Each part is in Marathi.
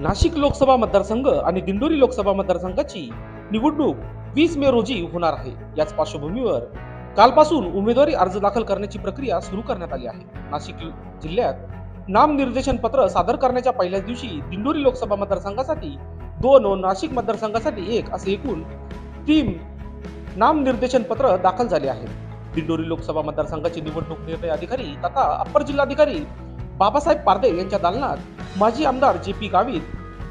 नाशिक लोकसभा मतदारसंघ आणि दिंडोरी लोकसभा मतदारसंघाची निवडणूक वीस मे रोजी होणार आहे. याच पार्श्वभूमीवर कालपासून उमेदवारी अर्ज दाखल करण्याची प्रक्रिया सुरू करण्यात आली आहे. नाशिक जिल्ह्यात नामनिर्देशन पत्र सादर करण्याच्या पहिल्याच दिवशी दिंडोरी लोकसभा मतदारसंघासाठी दोन व नाशिक मतदारसंघासाठी एक असे एकूण तीन नामनिर्देशन पत्र दाखल झाले आहे दिंडोरी लोकसभा मतदारसंघाचे निवडणूक निर्णय अधिकारी तथा अप्पर जिल्हाधिकारी बाबासाहेब पारदे यांच्या दालनात माजी आमदार जे पी गावित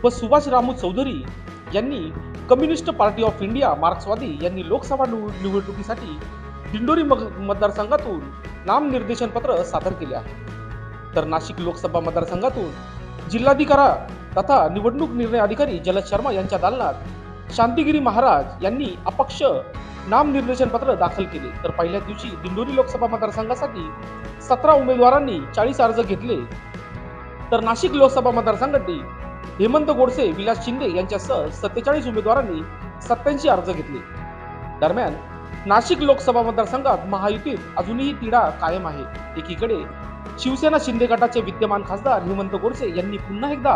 व सुभाष रामू चौधरी यांनी कम्युनिस्ट पार्टी ऑफ इंडिया मार्क्सवादी यांनी लोकसभा निव- निवडणुकीसाठी दिंडोरी मतदारसंघातून नामनिर्देशन पत्र सादर केले आहे. तर नाशिक लोकसभा मतदारसंघातून जिल्हाधिकारा तथा निवडणूक निर्णय अधिकारी जलद शर्मा यांच्या दालनात शांतिगिरी महाराज यांनी अपक्ष नामनिर्देशन पत्र दाखल केले. तर पहिल्या दिवशी दिंडोरी लोकसभा मतदारसंघासाठी सतरा उमेदवारांनी चाळीस अर्ज घेतले. तर नाशिक लोकसभा मतदारसंघातील हेमंत गोडसे विलास शिंदे यांच्यासह सत्तेचाळीस उमेदवारांनी सत्याऐंशी अर्ज घेतले. दरम्यान नाशिक लोकसभा मतदारसंघात महायुतीत अजूनही तिढा कायम आहे. एकीकडे शिवसेना शिंदे गटाचे विद्यमान खासदार हेमंत गोडसे यांनी पुन्हा एकदा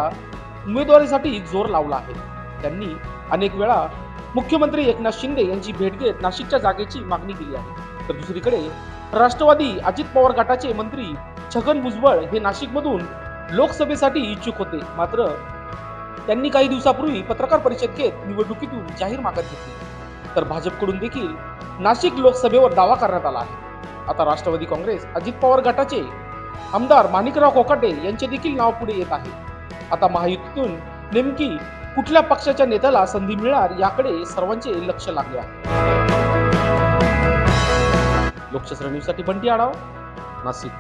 उमेदवारीसाठी जोर लावला आहे. त्यांनी अनेक वेळा मुख्यमंत्री एकनाथ शिंदे यांची भेट घेत नाशिकच्या जागेची मागणी केली आहे. तर दुसरीकडे राष्ट्रवादी अजित पवार गटाचे मंत्री छगन भुजबळ हे नाशिकमधून लोकसभेसाठी इच्छुक होते. मात्र त्यांनी काही दिवसापूर्वी पत्रकार परिषद घेत निवडणुकीतून जाहीर मागत घेतली. तर भाजपकडून देखील नाशिक लोकसभेवर दावा करण्यात आला आहे. आता राष्ट्रवादी काँग्रेस अजित पवार गटाचे आमदार माणिकराव कोकाटे यांचे देखील नाव पुढे येत आहे. आता महायुतीतून नेमकी कुठल्या पक्षाच्या नेत्याला संधी मिळणार याकडे सर्वांचे लक्ष लागले आहे. लोकशास्त्र न्यूजसाठी बंटी आढावा नाशिक.